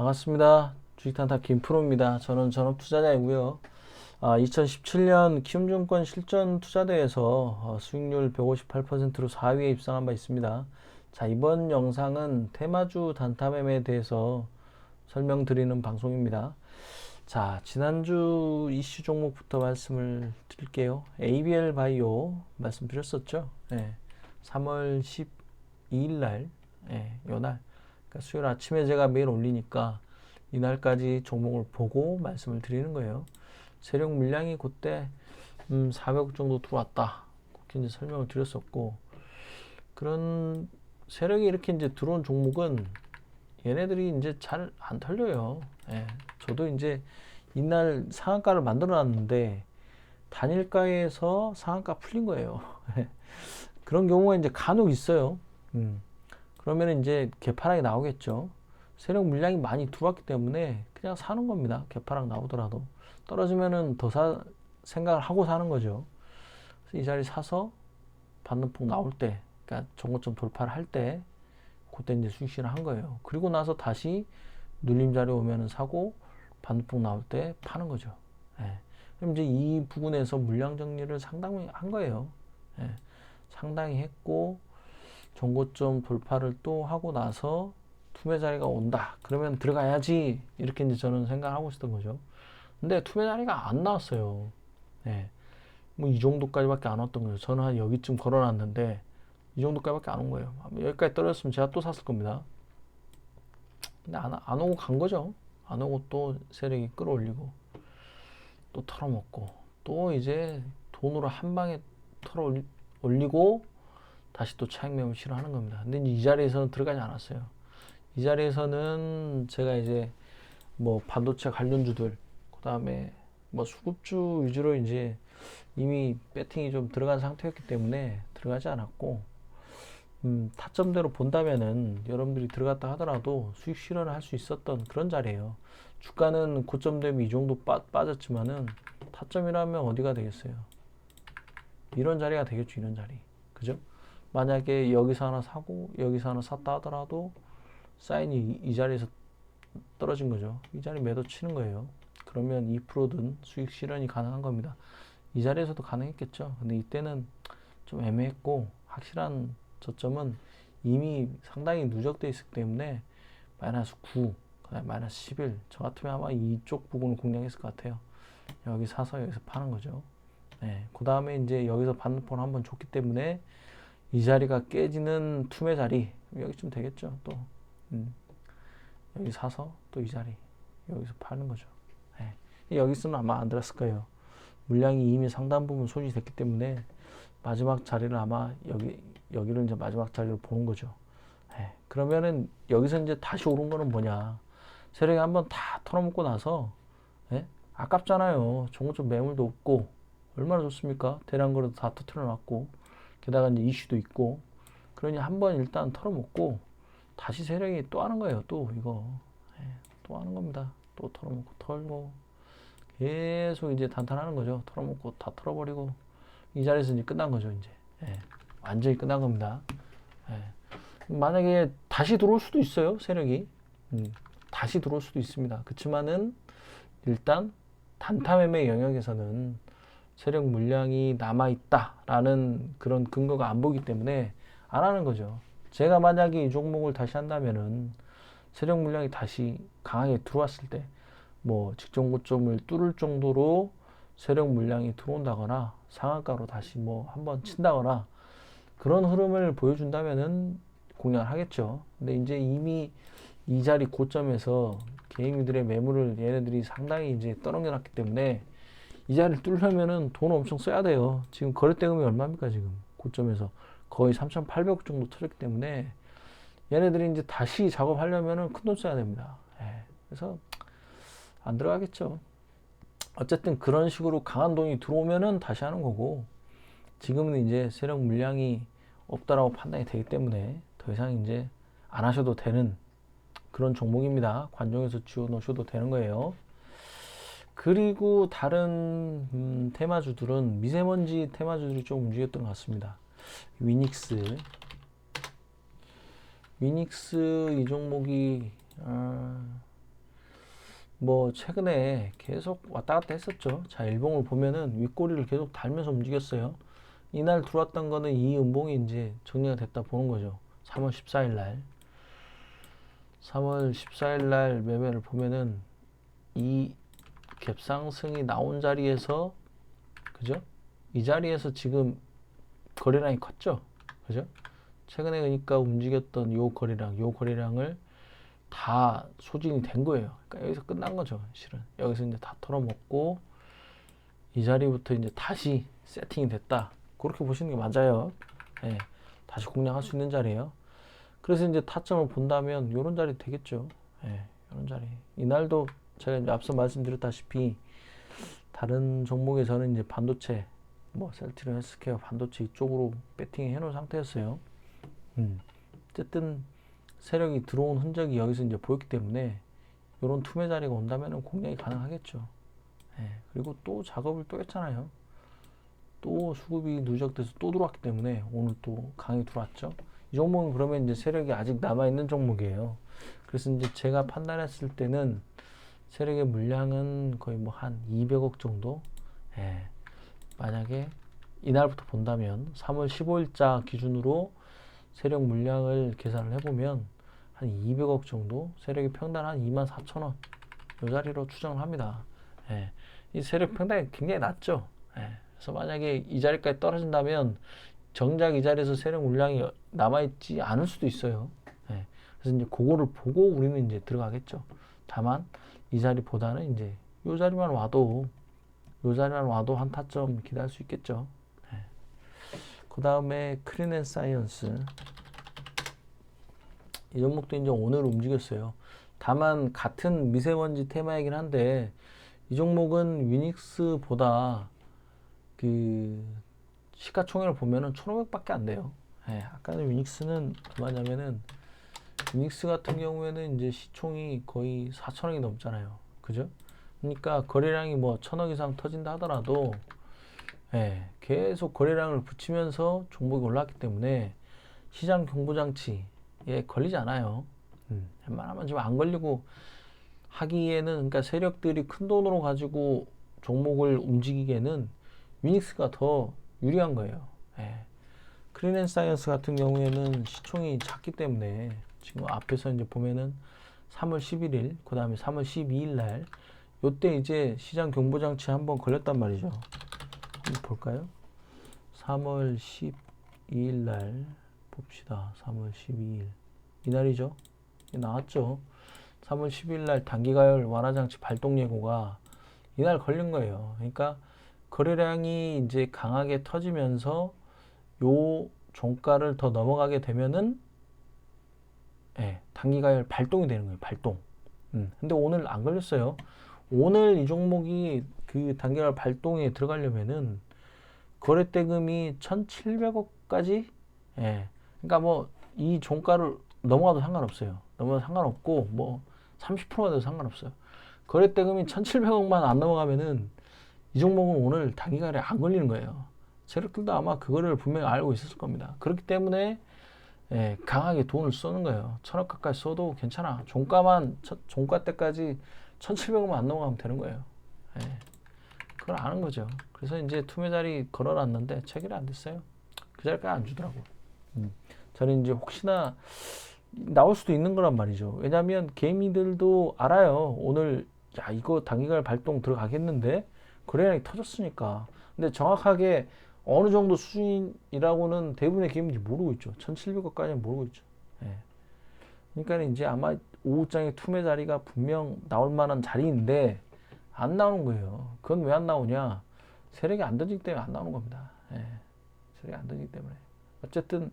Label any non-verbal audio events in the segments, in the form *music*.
반갑습니다. 주식탄타 김프로입니다. 저는 전업투자자이고요. 아, 2017년 키움증권 실전 투자대회에서 어, 수익률 158%로 4위에 입상한 바 있습니다. 자, 이번 영상은 테마주 단타 매매에 대해서 설명드리는 방송입니다. 자, 지난주 이슈 종목부터 말씀을 드릴게요. ABL 바이오 말씀드렸었죠. 네, 3월 12일 날, 네, 요날. 그러니까 수요일 아침에 제가 매일 올리니까 이날까지 종목을 보고 말씀을 드리는 거예요. 세력 물량이 그때 음, 400억 정도 들어왔다. 그렇게 이제 설명을 드렸었고 그런 세력이 이렇게 이제 들어온 종목은 얘네들이 이제 잘 안 털려요. 예. 저도 이제 이날 상한가를 만들어 놨는데 단일가에서 상한가 풀린 거예요. *laughs* 그런 경우가 이제 간혹 있어요. 음. 그러면 이제 개파락이 나오겠죠. 세력 물량이 많이 들어왔기 때문에 그냥 사는 겁니다. 개파락 나오더라도 떨어지면은 더 사 생각을 하고 사는 거죠. 이 자리 사서 반등폭 나올 때, 그러니까 정고점 돌파를 할 때, 그때 이제 수익 실을 한 거예요. 그리고 나서 다시 눌림 자리 오면은 사고 반등폭 나올 때 파는 거죠. 예. 그럼 이제 이 부분에서 물량 정리를 상당히 한 거예요. 예. 상당히 했고 정고점 돌파를 또 하고 나서 투매 자리가 온다. 그러면 들어가야지. 이렇게 이제 저는 생각하고 있었던 거죠. 근데 투매 자리가 안 나왔어요. 네. 뭐 이 정도까지밖에 안 왔던 거죠. 저는 한 여기쯤 걸어놨는데 이 정도까지밖에 안 온 거예요. 여기까지 떨어졌으면 제가 또 샀을 겁니다. 근데 안, 안 오고 간 거죠. 안 오고 또 세력이 끌어올리고 또 털어먹고 또 이제 돈으로 한 방에 털어올리고 다시 또 차익 매물 실어하는 겁니다. 근데 이 자리에서는 들어가지 않았어요. 이 자리에서는 제가 이제 뭐 반도체 관련주들, 그 다음에 뭐 수급주 위주로 이제 이미 배팅이 좀 들어간 상태였기 때문에 들어가지 않았고, 음, 타점대로 본다면은 여러분들이 들어갔다 하더라도 수익 실현을 할 수 있었던 그런 자리예요. 주가는 고점 대비 이 정도 빠, 빠졌지만은 타점이라면 어디가 되겠어요? 이런 자리가 되겠죠, 이런 자리. 그죠? 만약에 여기서 하나 사고 여기서 하나 샀다 하더라도 사인이 이, 이 자리에서 떨어진 거죠. 이 자리 매도 치는 거예요. 그러면 2%든 수익 실현이 가능한 겁니다. 이 자리에서도 가능했겠죠. 근데 이때는 좀 애매했고 확실한 저점은 이미 상당히 누적돼 있었기 때문에 마이너스 9, 그다음에 마이너스 11. 저 같으면 아마 이쪽 부분을 공략했을 것 같아요. 여기 사서 여기서 파는 거죠. 네. 그 다음에 이제 여기서 반대폰 한번 줬기 때문에 이 자리가 깨지는 투매 자리 여기쯤 되겠죠. 또 음. 여기 사서 또 이 자리 여기서 파는 거죠. 네. 여기서는 아마 안 들었을 거예요. 물량이 이미 상당 부분 소지됐기 때문에 마지막 자리를 아마 여기 여기를 이제 마지막 자리를 보는 거죠. 네. 그러면은 여기서 이제 다시 오른 거는 뭐냐? 세력이 한번 다 털어먹고 나서 네? 아깝잖아요. 종고점 매물도 없고 얼마나 좋습니까? 대량 거래도 다 터트려 놨고 게다가 이제 이슈도 있고 그러니 한번 일단 털어먹고 다시 세력이 또 하는 거예요. 또 이거 예, 또 하는 겁니다. 또 털어먹고 털고 계속 이제 단탄하는 거죠. 털어먹고 다 털어버리고 이 자리에서 이제 끝난 거죠. 이제 예, 완전히 끝난 겁니다. 예. 만약에 다시 들어올 수도 있어요. 세력이 음, 다시 들어올 수도 있습니다. 그렇지만은 일단 단타 매매 영역에서는 세력 물량이 남아있다라는 그런 근거가 안 보기 때문에 안 하는 거죠. 제가 만약에 이 종목을 다시 한다면은 세력 물량이 다시 강하게 들어왔을 때 뭐 직전 고점을 뚫을 정도로 세력 물량이 들어온다거나 상한가로 다시 뭐 한번 친다거나 그런 흐름을 보여준다면은 공략을 하겠죠. 근데 이제 이미 이 자리 고점에서 개인들의 매물을 얘네들이 상당히 이제 떠넘겨놨기 때문에 이 자리를 뚫려면은 돈 엄청 써야 돼요. 지금 거래대금이 얼마입니까, 지금? 고점에서. 거의 3,800억 정도 터졌기 때문에 얘네들이 이제 다시 작업하려면은 큰 돈 써야 됩니다. 예. 그래서 안 들어가겠죠. 어쨌든 그런 식으로 강한 돈이 들어오면은 다시 하는 거고 지금은 이제 세력 물량이 없다라고 판단이 되기 때문에 더 이상 이제 안 하셔도 되는 그런 종목입니다. 관종에서 지워 놓으셔도 되는 거예요. 그리고 다른 음, 테마주들은 미세먼지 테마주들이 좀 움직였던 것 같습니다. 위닉스 위닉스 이 종목이 어, 뭐 최근에 계속 왔다 갔다 했었죠. 자, 일봉을 보면은 윗꼬리를 계속 달면서 움직였어요. 이날 들어왔던 거는 이 음봉이 이제 정리가 됐다 보는 거죠. 3월 14일 날. 3월 14일 날 매매를 보면은 이 갭상승이 나온 자리에서 그죠? 이 자리에서 지금 거래량이 컸죠. 그죠? 최근에 그러니까 움직였던 요 거래량, 요 거래량을 다 소진이 된 거예요. 그러니까 여기서 끝난 거죠. 실은 여기서 이제 다 털어먹고 이 자리부터 이제 다시 세팅이 됐다. 그렇게 보시는 게 맞아요. 예, 다시 공략할 수 있는 자리예요. 그래서 이제 타점을 본다면 이런 자리 되겠죠. 예, 이런 자리. 이날도 제가 이제 앞서 말씀드렸다시피 다른 종목에 저는 이제 반도체, 뭐 셀트리온 헬스케어 반도체 이쪽으로 배팅해 놓은 상태였어요. 음, 어쨌든 세력이 들어온 흔적이 여기서 이제 보였기 때문에 이런 투매 자리가 온다면 공략이 가능하겠죠. 예, 그리고 또 작업을 또 했잖아요. 또 수급이 누적돼서 또 들어왔기 때문에 오늘 또 강이 들어왔죠. 이 종목은 그러면 이제 세력이 아직 남아 있는 종목이에요. 그래서 이제 제가 판단했을 때는 세력의 물량은 거의 뭐 한 200억 정도. 예. 만약에 이날부터 본다면 3월 15일자 기준으로 세력 물량을 계산을 해보면 한 200억 정도, 세력의 평단 한 2만 4천 원, 이 자리로 추정을 합니다. 예. 이 세력 평단이 굉장히 낮죠. 예. 그래서 만약에 이 자리까지 떨어진다면 정작 이 자리에서 세력 물량이 남아있지 않을 수도 있어요. 예. 그래서 이제 그거를 보고 우리는 이제 들어가겠죠. 다만 이 자리보다는 이제 요 자리만 와도 요 자리만 와도 한 타점 기대할 수 있겠죠. 예. 그 다음에 크리넨 사이언스 이 종목도 이제 오늘 움직였어요. 다만 같은 미세먼지 테마이긴 한데 이 종목은 위닉스보다 그 시가총액을 보면은 1,500밖에 안 돼요. 예, 아까는 위닉스는 얼마냐면은 위닉스 같은 경우에는 이제 시총이 거의 4천억이 넘잖아요. 그죠? 그러니까 거래량이 뭐 천억 이상 터진다 하더라도 예, 계속 거래량을 붙이면서 종목이 올랐기 때문에 시장 경보 장치에 걸리지 않아요. 음, 웬만하면 지금 안 걸리고 하기에는 그러니까 세력들이 큰 돈으로 가지고 종목을 움직이기에는 위닉스가 더 유리한 거예요. 예. 크리넨 사이언스 같은 경우에는 시총이 작기 때문에 지금 앞에서 이제 보면은 3월 11일, 그 다음에 3월 12일 날, 요때 이제 시장 경보장치 한번 걸렸단 말이죠. 한번 볼까요? 3월 12일 날 봅시다. 3월 12일. 이날이죠. 나왔죠. 3월 10일 날 단기가열 완화장치 발동 예고가 이날 걸린 거예요. 그러니까 거래량이 이제 강하게 터지면서 요 종가를 더 넘어가게 되면은 예, 단기가열 발동이 되는 거예요. 발동. 음, 근데 오늘 안 걸렸어요. 오늘 이 종목이 그 단기가열 발동에 들어가려면은 거래대금이 1,700억까지 예. 그러니까 뭐 이 종가를 넘어가도 상관없어요. 넘어가도 상관없고 뭐 30%가 돼도 상관없어요. 거래대금이 1,700억만 안 넘어가면은 이 종목은 오늘 단기간에 안 걸리는 거예요. 세력들도 아마 그거를 분명히 알고 있었을 겁니다. 그렇기 때문에 예, 강하게 돈을 쏘는 거예요. 천억 가까이 써도 괜찮아. 종가만 종가 때까지 1,700원만 안 넘어가면 되는 거예요. 예, 그걸 아는 거죠. 그래서 이제 투매 자리 걸어놨는데 체결이 안 됐어요. 그 자리까지 안 주더라고. 음. 저는 이제 혹시나 나올 수도 있는 거란 말이죠. 왜냐하면 개미들도 알아요. 오늘 야 이거 단기간 발동 들어가겠는데 거래량이 터졌으니까. 근데 정확하게 어느 정도 수준이라고는 대부분의 기업인지 모르고 있죠. 1,700억까지는 모르고 있죠. 예. 그러니까 이제 아마 오후장에 투매 자리가 분명 나올 만한 자리인데 안 나오는 거예요. 그건 왜 안 나오냐? 세력이 안 던지기 때문에 안 나오는 겁니다. 예. 세력이 안 던지기 때문에. 어쨌든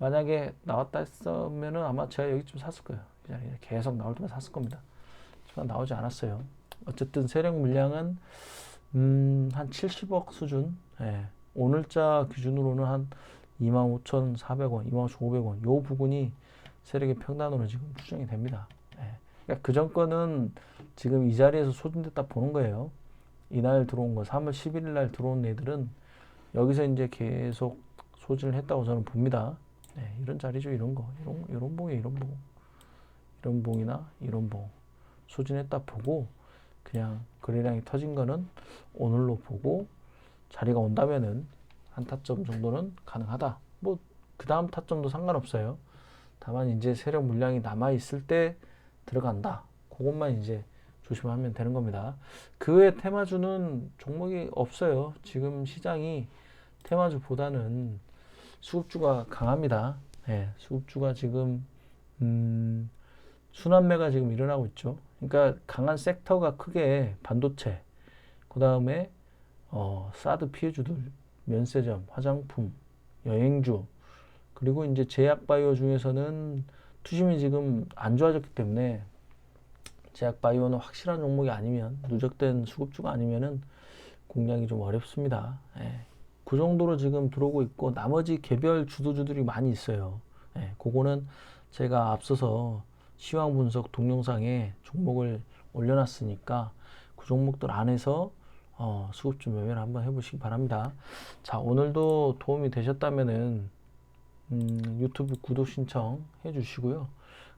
만약에 나왔다 했으면은 아마 제가 여기쯤 샀을 거예요. 이 자리에 계속 나올 때만 샀을 겁니다. 하지만 나오지 않았어요. 어쨌든 세력 물량은 음, 한 70억 수준. 예. 오늘자 기준으로는 한 25,400원, 25,500원. 요 부분이 세력의 평단으로 지금 추정이 됩니다. 예. 그러니까 그 정권은 지금 이 자리에서 소진됐다 보는 거예요. 이날 들어온 거, 3월 11일 날 들어온 애들은 여기서 이제 계속 소진을 했다고 저는 봅니다. 네, 이런 자리죠, 이런 거. 이런, 이런 봉이 이런 봉. 이런 봉이나 이런 봉. 소진했다 보고, 그냥 거래량이 터진 거는 오늘로 보고 자리가 온다면은 한 타점 정도는 가능하다. 뭐 그 다음 타점도 상관없어요. 다만 이제 세력 물량이 남아 있을 때 들어간다. 그것만 이제 조심하면 되는 겁니다. 그 외 테마주는 종목이 없어요. 지금 시장이 테마주보다는 수급주가 강합니다. 예, 수급주가 지금 음, 순환매가 지금 일어나고 있죠. 그러니까 강한 섹터가 크게 반도체, 그 다음에 어, 사드 피해주들, 면세점, 화장품, 여행주, 그리고 이제 제약바이오 중에서는 투심이 지금 안 좋아졌기 때문에 제약바이오는 확실한 종목이 아니면 누적된 수급주가 아니면은 공략이 좀 어렵습니다. 예. 그 정도로 지금 들어오고 있고 나머지 개별 주도주들이 많이 있어요. 예. 그거는 제가 앞서서 시황 분석 동영상에 종목을 올려놨으니까 그 종목들 안에서 어, 수급주 매매를 한번 해보시기 바랍니다. 자, 오늘도 도움이 되셨다면은 음, 유튜브 구독 신청 해주시고요.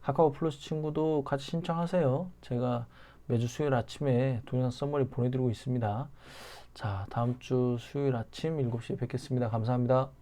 카카오 플러스 친구도 같이 신청하세요. 제가 매주 수요일 아침에 동영상 썸머리 보내드리고 있습니다. 자, 다음 주 수요일 아침 7시에 뵙겠습니다. 감사합니다.